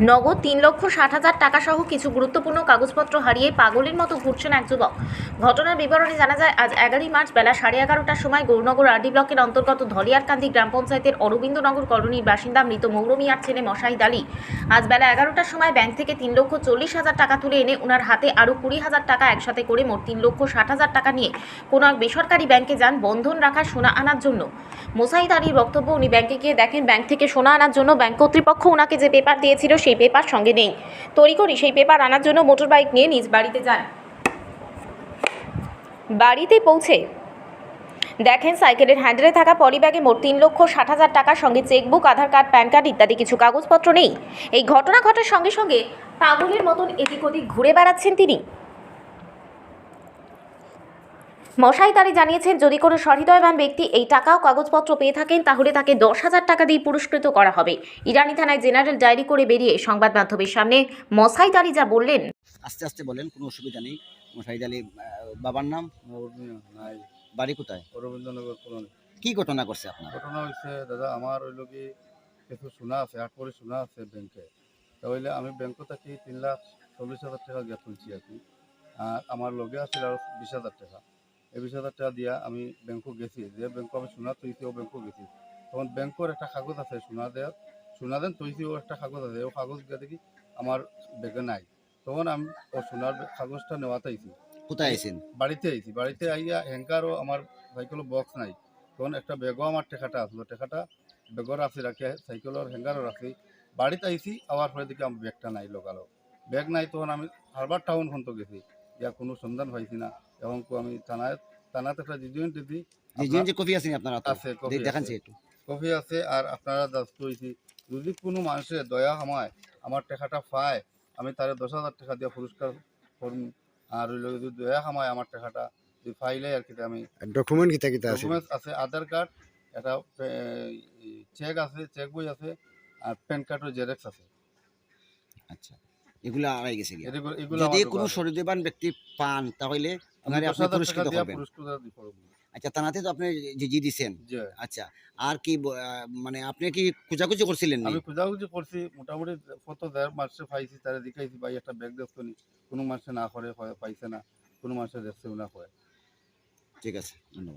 নগদ তিন লক্ষ ষাট হাজার টাকা সহ কিছু গুরুত্বপূর্ণ কাগজপত্র হারিয়ে পাগলের মতো ঘুরছেন এক যুবক। ঘটনার বিবরণে জানা যায়, আজ এগারোই মার্চ বেলা সাড়ে এগারোটার সময় গৌরনগর আরডি ব্লকের অন্তর্গত ধলিয়ারকান্দি গ্রাম পঞ্চায়েতের অরবিন্দনগর কলোনির বাসিন্দা মৃত মৌরমিয়ার ছেলে মশাহিদ আলী। আজ বেলা এগারোটার সময় ব্যাংক থেকে তিন লক্ষ চল্লিশ হাজার টাকা তুলে এনে ওনার হাতে আরও কুড়ি হাজার টাকা একসাথে করে মোট তিন লক্ষ ষাট হাজার টাকা নিয়ে কোনো এক বেসরকারি ব্যাংকে যান বন্ধন রাখা সোনা আনার জন্য। মোসাইদ আলীর বক্তব্য, উনি ব্যাংকে গিয়ে দেখেন, ব্যাংক থেকে সোনা আনার জন্য ব্যাংক কর্তৃপক্ষ ওনাকে যে পেপার দিয়েছিল সেই পেপার সঙ্গে নেই। তড়িঘড়ি সেই পেপার আনার জন্য মোটর বাইক নিয়ে নিজ বাড়িতে যান। বাড়িতে পৌঁছে দেখেন সাইকেলের হ্যান্ডেলে থাকা পলিব্যাগে মোট তিন লক্ষ ষাট হাজার টাকার সঙ্গে chequebook, Aadhaar card, PAN card ইত্যাদি কিছু কাগজপত্র নেই। এই ঘটনা ঘটার সঙ্গে সঙ্গে পাগলের মতন এদিক ওদিক ঘুরে বেড়াচ্ছেন তিনি। মশাই তারি জানিয়েছেন যদি কোনো সহৃদয়বান ব্যক্তি এই টাকা ও কাগজপত্র পেয়ে থাকেন তাহলে তাকে দশ হাজার টাকা দিয়ে পুরস্কৃত করা হবে। ইরানি থানায় জেনারেল ডায়েরি করে বেরিয়ে সংবাদ মাধ্যমের সামনে মশাই তারি যা বললেন। আস্তে আস্তে বলেন কোনো অসুবিধা নেই। আলী আহ, বাবার নাম? বাড়ি কোথায়? রবীন্দ্রনগর কলোনি। কি ঘটনা করছে আপনার? ঘটনা হয়েছে দাদা আমার ওই লোকে কিছু শোনা আছে আট করে শোনা আছে ব্যাংকে। তাহলে আমি ব্যাংক থেকে তিন লাখ চল্লিশ হাজার টাকা গিয়ে তুলছি আর কি। আর আমার লগে আছে আর বিশ হাজার টাকা। এই বিশ হাজার টাকা দিয়া আমি ব্যাংকও গেছি। যে ব্যাংক আমি সোনা তৈছি ও ব্যাংকও গেছি। তখন ব্যাংকের একটা কাগজ আছে সোনা দেওয়ার সোনা দেন তৈছি ও একটা কাগজ আছে। ও কাগজ গিয়ে দেখি আমার ব্যাগে নাই। তখন আমি ও সোনার কাগজটা নেওয়াতে আইছি। কোথায় আছেন বাড়িতে আইছি। বাড়িতে আইয়া হ্যাঙ্কারও আমার সাইকেল বক্স নাই। তখন একটা ব্যাগও আমার টেকাটা আসলো টেকাটা বেগর রাখছি রাখে সাইকেলের হ্যাঙ্গারও রাখছি বাড়িতে আইছি আবার পরে দেখি আমার ব্যাগটা নাই লোকালো ব্যাগ নাই তখন আমি হারবার টাউন পর্যন্ত গেছি। ইয়া কোনো সন্ধান পাইছি না। এবং আমি থানায় থানাতে একটা দিছি। যে- কপি আছেন আপনার আছে, কপি দেখানছে আছে। একটু। কফি আছে আর আপনারা দাস্ত হয়েছি যদি কোনো মানুষের দয়া হামায় আমার টাকাটা পায় আমি তারে দশ হাজার টাকা দিয়ে পুরস্কার করুন। আর যদি দয়া হামায় আমার টাকাটা যদি পাইলে আর কি আমি ডকুমেন্ট কিতা কিতা আছে? ডকুমেন্টস আছে আধার কার্ড একটা চেক আছে চেক বই আছে আর প্যান কার্ডের জেরক্স আছে। আচ্ছা। এগুলা আড়াই গেছে যদি কোনো দোকানে। ব্যক্তি পান তাহলে আপনি পুরস্কৃত করবেন। আচ্ছা তানাতে তো আপনি যে জি। দিছেন আচ্ছা আর কি মানে আপনি কি খোঁজাখুঁজি করছিলেন? আমি খোঁজাখুঁজি করছি মোটামুটি কত দেড় মাসে পাইছি তারা দেখাইছি ভাই একটা ব্যাগ দেখছ নি? কোনো মাসে না করে হয়- পাইছে না কোনো মাসে দেখছেও না হয়। ঠিক আছে ধন্যবাদ।